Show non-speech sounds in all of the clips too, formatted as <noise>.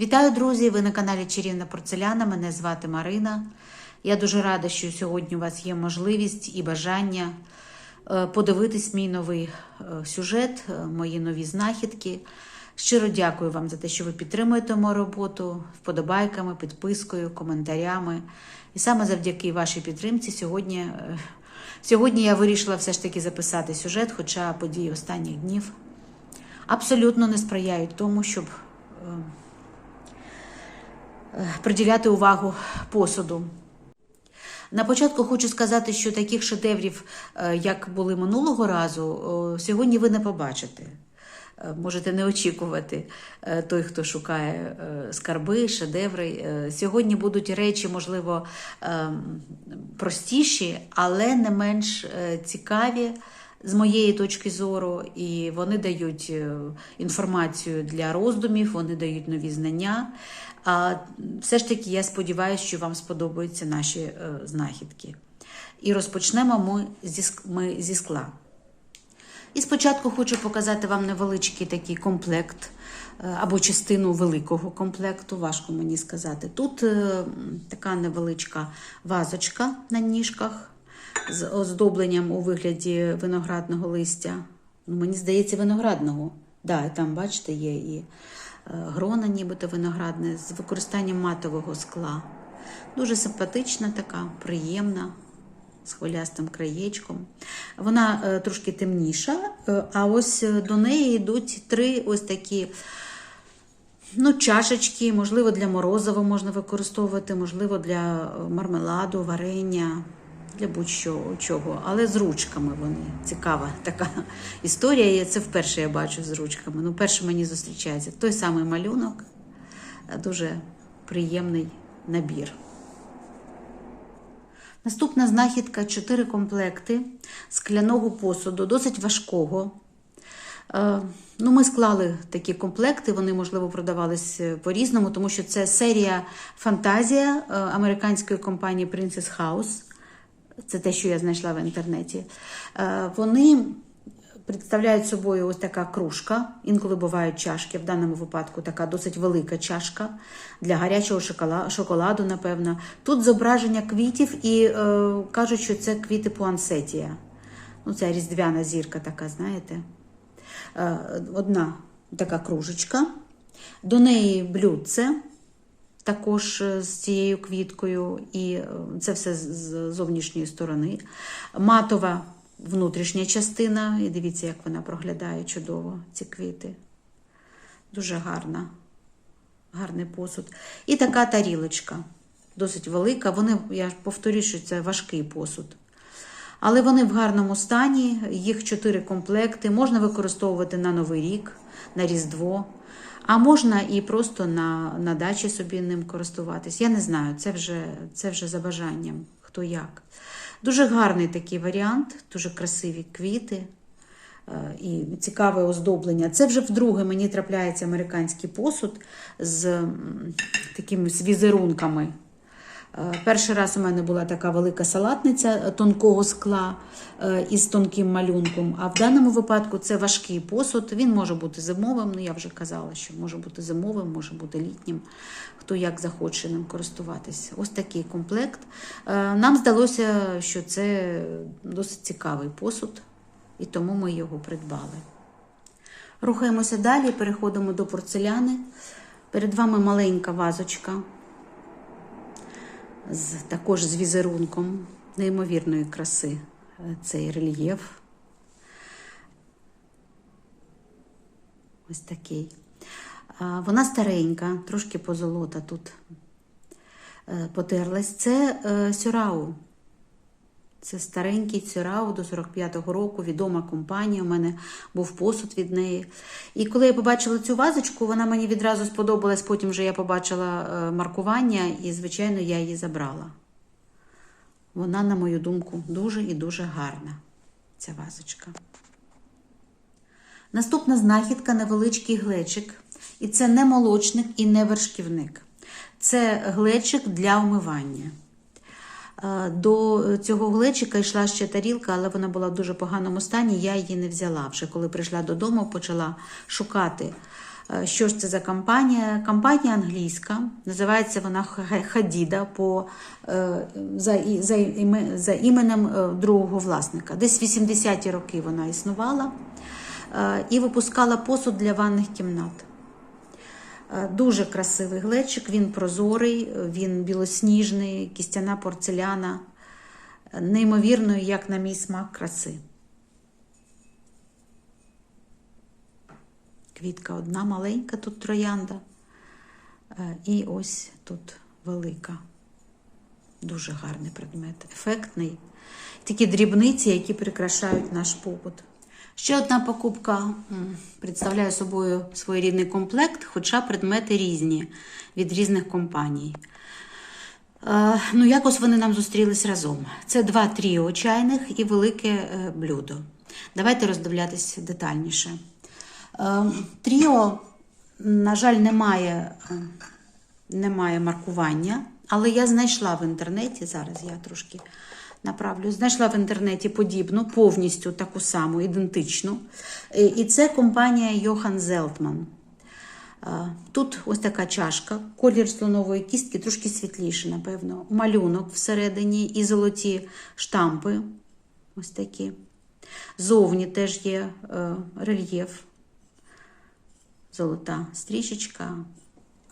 Вітаю, друзі! Ви на каналі Чарівна Порцеляна. Мене звати Марина. Я дуже рада, що сьогодні у вас є можливість і бажання е, подивитись мій новий е, сюжет, е, мої нові знахідки. Щиро дякую вам за те, що ви підтримуєте мою роботу вподобайками, підпискою, коментарями. І саме завдяки вашій підтримці сьогодні, сьогодні я вирішила все ж таки записати сюжет, хоча події останніх днів абсолютно не сприяють тому, щоб приділяти увагу посуду. На початку хочу сказати, що таких шедеврів, е, як були минулого разу, сьогодні ви не побачите. Е, Можете не очікувати е, той, хто шукає е, скарби, шедеври. Е, Сьогодні будуть речі, можливо, е, простіші, але не менш е, цікаві з моєї точки зору, і вони дають е, інформацію для роздумів, вони дають нові знання. А все ж таки, я сподіваюся, що вам сподобаються наші е, знахідки. І розпочнемо ми зі, ми зі скла. І спочатку хочу показати вам невеличкий такий комплект е, або частину великого комплекту, важко мені сказати. Тут е, така невеличка вазочка на ніжках з оздобленням у вигляді виноградного листя. Ну, Мені здається, виноградного. Да, там, бачите, є і е, грона, нібито виноградне, з використанням матового скла. Дуже симпатична, така, приємна, з хвилястим краєчком. Вона е, трошки темніша, е, а ось до неї йдуть три ось такі. Ну, чашечки, можливо, для морозива можна використовувати, можливо, для мармеладу, варення, для будь-що чого. Але з ручками вони. Цікава така <laughs> історія. І це вперше я бачу з ручками. Ну, перше мені зустрічається той самий малюнок, дуже приємний набір. Наступна знахідка чотири комплекти скляного посуду, досить важкого. Е, Ну, ми склали такі комплекти, вони, можливо, продавались е, по-різному, тому що це серія Фантазія е, американської компанії Princess House. Це те, що я знайшла в інтернеті. Е, Вони представляють собою ось така кружка, інколи бувають чашки. В даному випадку така досить велика чашка для гарячого шоколаду, напевно. Тут зображення квітів і е, кажуть, що це квіти пуансетія. Ну, це різдвяна зірка така, знаєте. Е, Одна така кружечка, до неї блюдце, також е, з цією квіткою, і е, це все з- зовнішньої сторони. Матова внутрішня частина, і дивіться, як вона проглядає чудово, ці квіти. Дуже гарна, гарний посуд. І така тарілочка, досить велика. Вони, я повторюю, що це важкий посуд. Але вони в гарному стані, їх чотири комплекти. Можна використовувати на Новий рік, на Різдво, а можна і просто на, на дачі собі ним користуватись. Я не знаю, це вже, це вже за бажанням, хто як. Дуже гарний такий варіант, дуже красиві квіти е, і цікаве оздоблення. Це вже вдруге мені трапляється американський посуд з такими з візерунками. Е, Перший раз у мене була така велика салатниця тонкого скла е, із тонким малюнком. А в даному випадку це важкий посуд. Він може бути зимовим. Ну я вже казала, що може бути зимовим, може бути літнім. Хто як захоче ним користуватись. Ось такий комплект. Е, Нам здалося, що це досить цікавий посуд, і тому ми його придбали. Рухаємося далі, переходимо до порцеляни. Перед вами маленька вазочка з, також з візерунком неймовірної краси е, цей рельєф. Ось такий. Вона старенька, трошки позолота тут е, потерлась. Це е, Сюрау. Це старенький Цюрау до 45-го року, відома компанія. У мене був посуд від неї. І коли я побачила цю вазочку, вона мені відразу сподобалась. Потім вже я побачила е, маркування, і, звичайно, я її забрала. Вона, на мою думку, дуже і дуже гарна, ця вазочка. Наступна знахідка невеличкий глечик. І це не молочник і не вершківник. Це глечик для умивання. До цього глечика йшла ще тарілка, але вона була в дуже поганому стані. Я її не взяла. Вже коли прийшла додому, почала шукати Е, Що ж це за компанія? Компанія англійська, називається вона Ха- Хадіда по, е, за, за, за іменем е, другого власника. Десь 80-ті роки вона існувала і випускала посуд для ванних кімнат. Е, Дуже красивий глечик, він прозорий, він білосніжний, кістяна порцеляна, неймовірної, як на мій смак, краси. Квітка одна маленька, тут троянда. Е, І ось тут велика. Дуже гарний предмет, ефектний. Такі дрібниці, які прикрашають наш побут. Ще одна покупка представляє собою своєрідний комплект, хоча предмети різні від різних компаній. Е, Ну, якось вони нам зустрілись разом. Це два тріо чайних і велике е, блюдо. Давайте роздивлятись детальніше. Е, Тріо, на жаль, немає, немає маркування, але я знайшла в інтернеті, зараз я трошки направлю, знайшла в інтернеті подібну, повністю таку саму, ідентичну. І це компанія Йохан Зелтман. Тут ось така чашка, колір слонової кістки, трошки світліше, напевно. Малюнок всередині і золоті штампи. Ось такі. Зовні теж є е, рельєф, золота стрічечка,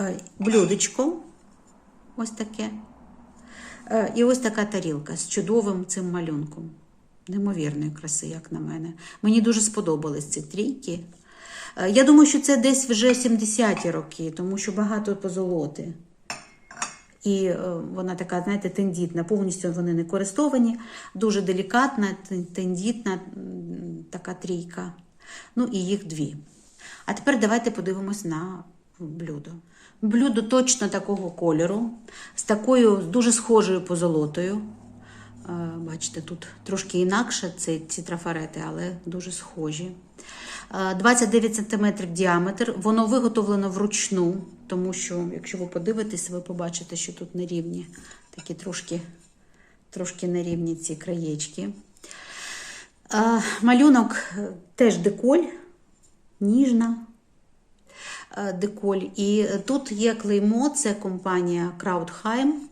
Е, блюдечко. Ось таке. Е, І ось така тарілка з чудовим цим малюнком. Неймовірної краси, як на мене. Мені дуже сподобались ці трійки. Е, Я думаю, що це десь вже 70-ті роки, тому що багато позолоти. І е, вона така, знаєте, тендітна, повністю вони не користовані, дуже делікатна, тендітна така трійка. Ну і їх дві. А тепер давайте подивимось на блюдо. Блюдо точно такого кольору, з такою дуже схожою позолотою. Е, Бачите, тут трошки інакше це ці трафарети, але дуже схожі. Е, 29 см діаметр. Воно виготовлено вручну, тому що, якщо ви подивитесь, ви побачите, що тут нерівні, такі трошки, трошки нерівні ці краєчки. Е, Малюнок е, теж деколь, ніжна е, деколь. І тут є клеймо, це компанія Краудхайм.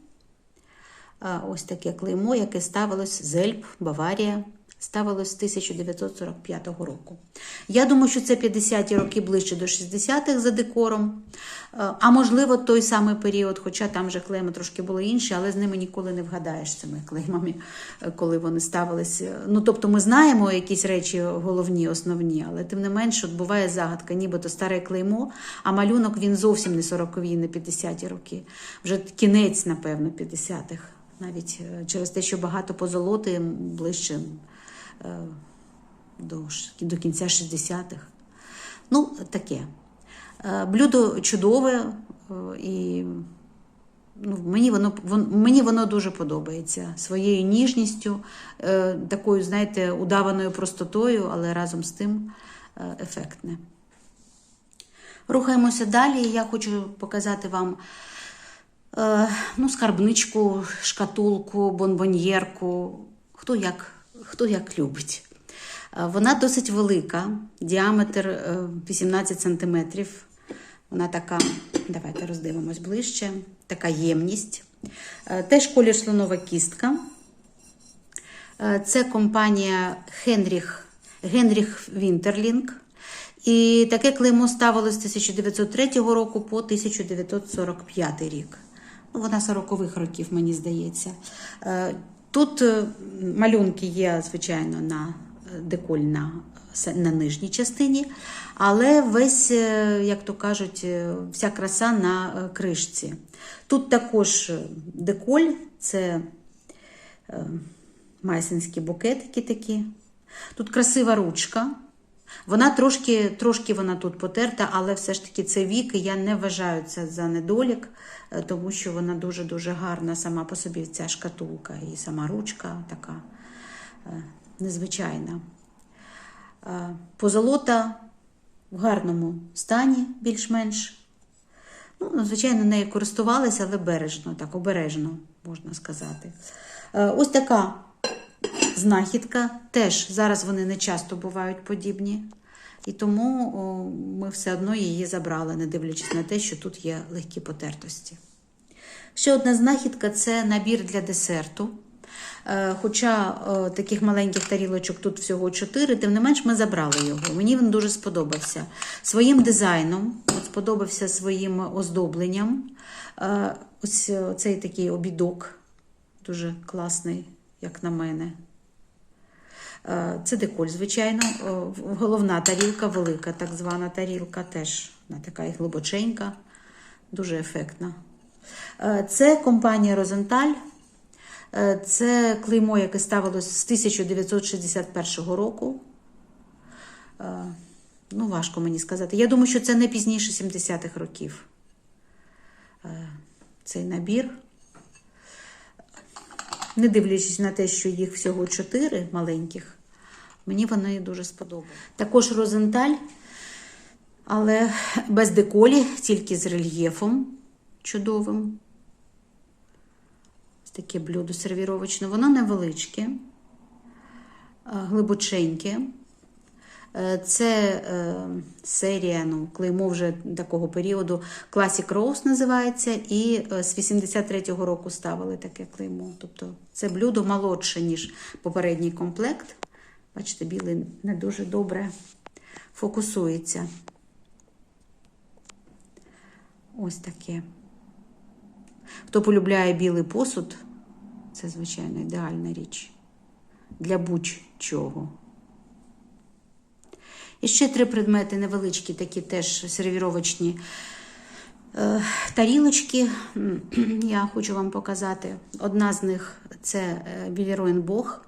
Е, Ось таке клеймо, яке ставилось Зельб, Баварія, ставилось з 1945 року. Я думаю, що це 50-ті роки ближче до 60-х за декором. Е, А можливо, той самий період, хоча там вже клейми трошки були інші, але з ними ніколи не вгадаєш цими клеймами, е, коли вони ставились. Ну, тобто ми знаємо якісь речі головні, основні, але тим не менше, от буває загадка, нібито старе клеймо, а малюнок він зовсім не 40-ві, не 50-ті роки. Вже кінець, напевно, 50-х. Навіть е, через те, що багато позолоти ближче е, до, до кінця 60-х. Ну, таке. Е, Блюдо чудове е, і ну, мені, воно, вон- мені воно дуже подобається своєю ніжністю, е, такою, знаєте, удаваною простотою, але разом з тим е, ефектне. Рухаємося далі. Я хочу показати вам е, ну, скарбничку, шкатулку, бонбоньєрку. Хто як, хто як любить. Е, Вона досить велика, діаметр е, 18 см. Вона така, давайте роздивимось ближче, така ємність. Е, Теж колір слонова кістка. Е, Це компанія Генріх, Генріх Вінтерлінг. І таке клеймо ставилось з 1903 року по 1945 рік. Ну, вона 40-х років, мені здається. Тут е, малюнки є, звичайно, на е, деколь на, нижній частині, але весь, е, як то кажуть, вся краса на кришці. Тут також деколь, це майсинські букетики такі. Тут красива ручка. Вона трошки, трошки вона тут потерта, але все ж таки це вік, і я не вважаю це за недолік, е, тому що вона дуже-дуже гарна сама по собі ця шкатулка і сама ручка така е, незвичайна. Е, Позолота в гарному стані, більш-менш. Ну, звичайно, нею користувалися, але бережно, так, обережно, можна сказати. Ось така знахідка. Теж зараз вони не часто бувають подібні. І тому ми все одно її забрали, не дивлячись на те, що тут є легкі потертості. Ще одна знахідка це набір для десерту. Е, Хоча таких маленьких тарілочок тут всього 4, тим не менш ми забрали його. Мені він дуже сподобався. Своїм дизайном, от сподобався своїм оздобленням. Е, Ось цей такий обідок, дуже класний, як на мене. Е, Це деколь, звичайно. Е, Головна тарілка, велика так звана тарілка, теж вона така і глибоченька, дуже ефектна. Е, Це компанія Розенталь. Це клеймо, яке ставилось з 1961 року. Ну, важко мені сказати. Я думаю, що це не пізніше 70-х років. Цей набір. Не дивлячись на те, що їх всього чотири маленьких, мені вони дуже сподобались. Також Розенталь, але без деколі, тільки з рельєфом чудовим. Ось таке блюдо сервіровочне. Воно невеличке, е, глибоченьке. Е, Це е, серія, ну, клеймо вже такого періоду. Classic Rose називається, і е, з 83-го року ставили таке клеймо. Тобто це блюдо молодше, ніж попередній комплект. Бачите, білий не дуже добре фокусується. Ось таке. Хто полюбляє білий посуд, це, звичайно, ідеальна річ для будь-чого. І ще три предмети невеличкі, такі теж сервіровочні е, тарілочки. <clears throat> Я хочу вам показати. Одна з них це Біліроїн Бог.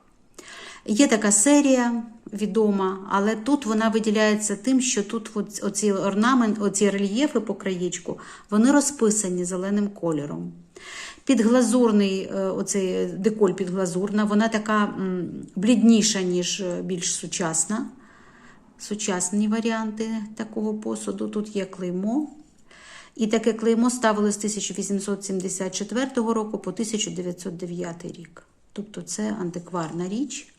Є така серія відома, але тут вона виділяється тим, що тут оці орнамент, оці рельєфи по краєчку, вони розписані зеленим кольором. Підглазурний, е, оцей деколь підглазурна, вона така блідніша, ніж е, більш сучасна. Сучасні варіанти такого посуду. Тут є клеймо. І таке клеймо ставили з 1874 року по 1909 рік. Тобто це антикварна річ.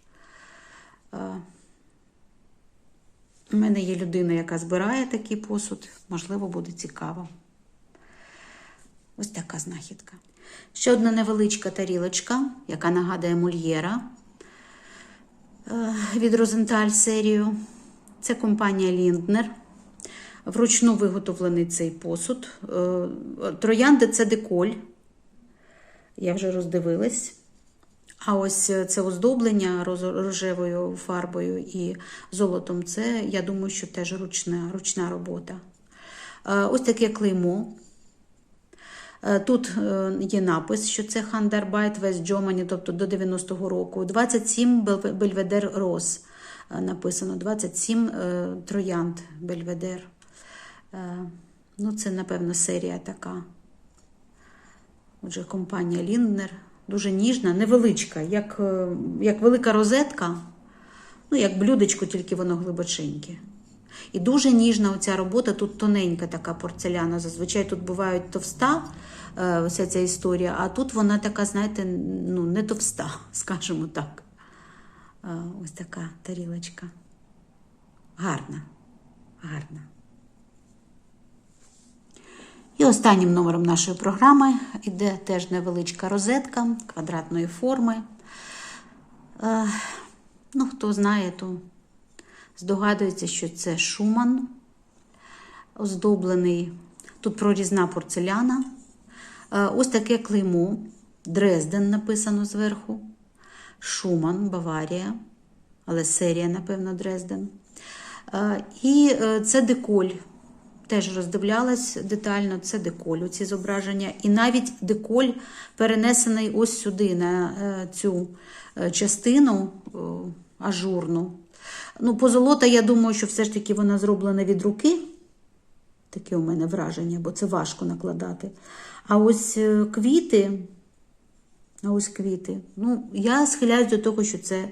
У мене є людина, яка збирає такий посуд, можливо, буде цікаво. Ось така знахідка. Ще одна невеличка тарілочка, яка нагадує мульєра е, від Розенталь серію. Це компанія Лінднер. Вручну виготовлений цей посуд. Е, Троянди це деколь. Я вже роздивилась. А ось це оздоблення рожевою фарбою і золотом це, я думаю, що теж ручна, ручна робота. Е, Ось таке клеймо. Е, Тут е, є напис, що це Хандарбайт Вест Джомані, тобто до 90-го року. 27 Бельведер Рос е, написано, 27 е, Троянд Бельведер. Е, Ну, це, напевно, серія така. Отже, компанія Лінднер. Дуже ніжна, невеличка, як, е, як велика розетка, ну, як блюдечко, тільки воно глибоченьке. І дуже ніжна оця робота, тут тоненька така порцеляна. Зазвичай тут бувають товста е, вся ця історія, а тут вона така, знаєте, ну, не товста, <laughs> скажімо так. Ось така тарілочка. Гарна, гарна. І останнім номером нашої програми йде теж невеличка розетка квадратної форми. Е, ну, хто знає, то здогадується, що це Шуман, оздоблений. Тут прорізна порцеляна. Е, ось таке клеймо. Дрезден написано зверху. Шуман, Баварія, але серія, напевно, Дрезден. Е, І е, це деколь. Теж роздивлялась детально, це деколь, ці зображення. І навіть деколь перенесений ось сюди, на е, цю частину ажурну. Ну, позолота, я думаю, що все ж таки вона зроблена від руки. Таке у мене враження, бо це важко накладати. А ось квіти, ось квіти. Ну, я схиляюсь до того, що це,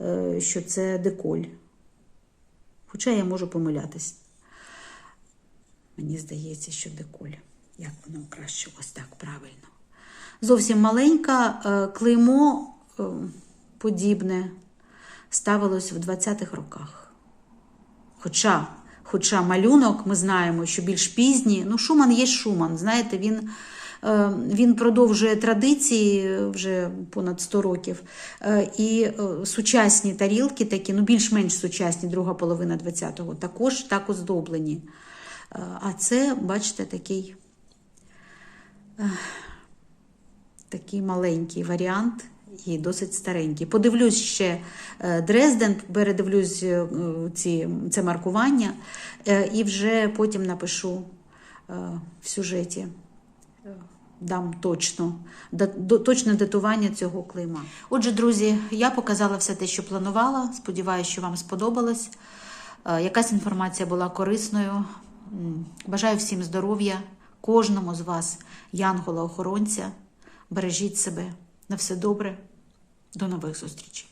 е, що це деколь. Хоча я можу помилятись. Мені здається, що деколь. Як воно краще ось так правильно. Зовсім маленька е, клеймо е, подібне ставилось в 20-х роках. Хоча, хоча малюнок, ми знаємо, що більш пізній, ну, Шуман є Шуман. Знаєте, він, він продовжує традиції вже понад 100 років. Е, і е, сучасні тарілки, такі, ну, більш-менш сучасні, друга половина 20-го, також так оздоблені. Е, а це, бачите, такий, е, такий маленький варіант. І досить старенький. Подивлюсь ще е, Дрезден, передивлюсь е, ці, це маркування, е, і вже потім напишу е, в сюжеті, е, дам точно, точне датування цього клейма. Отже, друзі, я показала все те, що планувала. Сподіваюся, що вам сподобалось. Е, Якась інформація була корисною. Бажаю всім здоров'я, кожному з вас, янгола-охоронця. Бережіть себе. На все добре. До нових зустрічей.